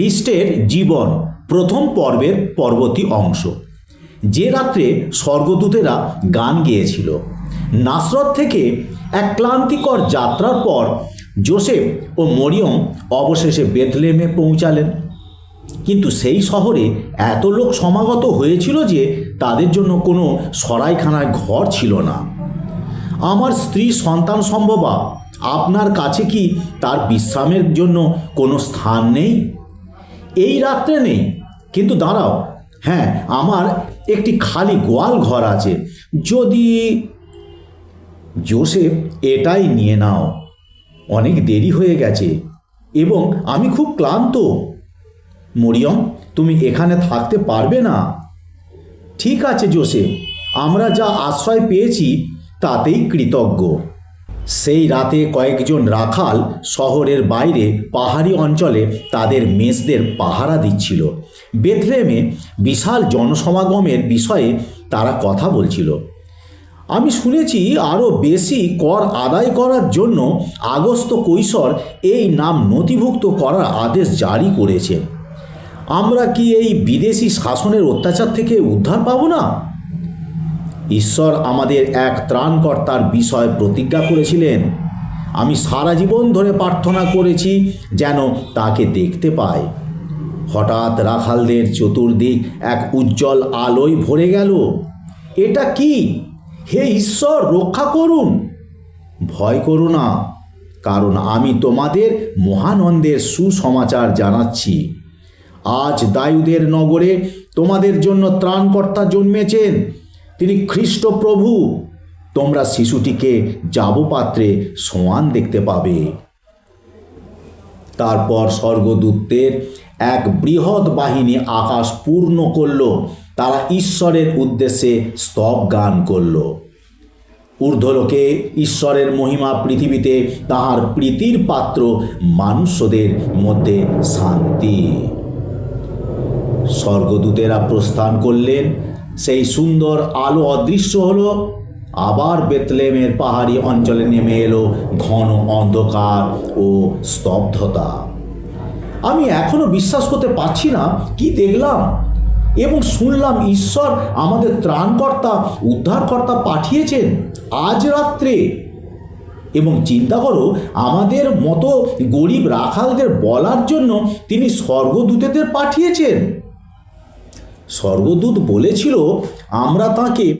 খ্রিস্টের জীবন প্রথম পর্বের পর্বতী অংশ। যে রাত্রে স্বর্গদূতেরা গান গেয়েছিল। নাসরত থেকে এক ক্লান্তিকর যাত্রার পর জোসেফ ও মরিয়ম অবশেষে বেথলেমে পৌঁছালেন। কিন্তু সেই শহরে এত লোক সমাগত হয়েছিল যে তাদের জন্য কোনো সরাইখানায় ঘর ছিল না। আমার স্ত্রী সন্তান সম্ভবা, আপনার কাছে কি তার বিশ্রামের জন্য কোনো স্থান নেই? এই রাত্রে নেই। কিন্তু দাঁড়াও। হ্যাঁ আমার একটি খালি গোয়াল ঘর আছে। যদি জোসেফ এটাই নিয়ে নাও। অনেক দেরি হয়ে গেছে এবং আমি খুব ক্লান্ত। মরিয়ম, তুমি এখানে থাকতে পারবে না। ঠিক আছে জোসেফ, আমরা যা আশ্রয় পেয়েছি তাতেই কৃতজ্ঞ। সেই রাতে কয়েকজন রাখাল শহরের বাইরে পাহাড়ি অঞ্চলে তাদের মেষদের পাহারা দিচ্ছিল। বেথলেমে বিশাল জনসমাগমের বিষয়ে তারা কথা বলছিল। আমি শুনেছি আরও বেশি কর আদায় করার জন্য আগস্ত কৈশোর এই নাম নথিভুক্ত করার আদেশ জারি করেছে। আমরা কি এই বিদেশি শাসনের অত্যাচার থেকে উদ্ধার পাবো না? ঈশ্বর আমাদের এক ত্রাণকর্তার বিষয় প্রতিজ্ঞা করেছিলেন। আমি সারা জীবন ধরে প্রার্থনা করেছি যেন তাকে দেখতে পাই হঠাৎ রাখালদের চতুর্দিক এক উজ্জ্বল আলোয় ভরে গেল। এটা কি? হে ঈশ্বর, রক্ষা করুন। ভয় করো না, কারণ আমি তোমাদের মহানন্দের সুসমাচার জানাচ্ছি। আজ দায়ুদের নগরে তোমাদের জন্য ত্রাণকর্তা জন্মেছেন। তিনি খ্রিস্ট প্রভু। তোমরা শিশুটিকে যাবপাত্রে সমান দেখতে পাবে। তারপর স্বর্গদূতের এক বৃহৎ বাহিনী আকাশ পূর্ণ করল। তারা ঈশ্বরের উদ্দেশ্যে স্তব গান করল। ঊর্ধ্বলোকে ঈশ্বরের মহিমা পৃথিবীতে তাহার প্রীতির পাত্র মানুষদের মধ্যে শান্তি। স্বর্গদূতেরা প্রস্থান করলেন। সেই সুন্দর আলো অদৃশ্য হলো। আবার বেতলেমের পাহাড়ি অঞ্চলে নেমে এলো ঘন অন্ধকার ও স্তব্ধতা। আমি এখনও বিশ্বাস করতে পারছি না, কি দেখলাম? এবং শুনলাম ঈশ্বর আমাদের ত্রাণকর্তা, উদ্ধারকর্তা পাঠিয়েছেন আজ রাত্রে। এবং চিন্তা করো, আমাদের মতো গরিব রাখালদের বলার জন্য তিনি স্বর্গদূতেদের পাঠিয়েছেন। স্বর্গদূত বলেছিল আমরা তাকে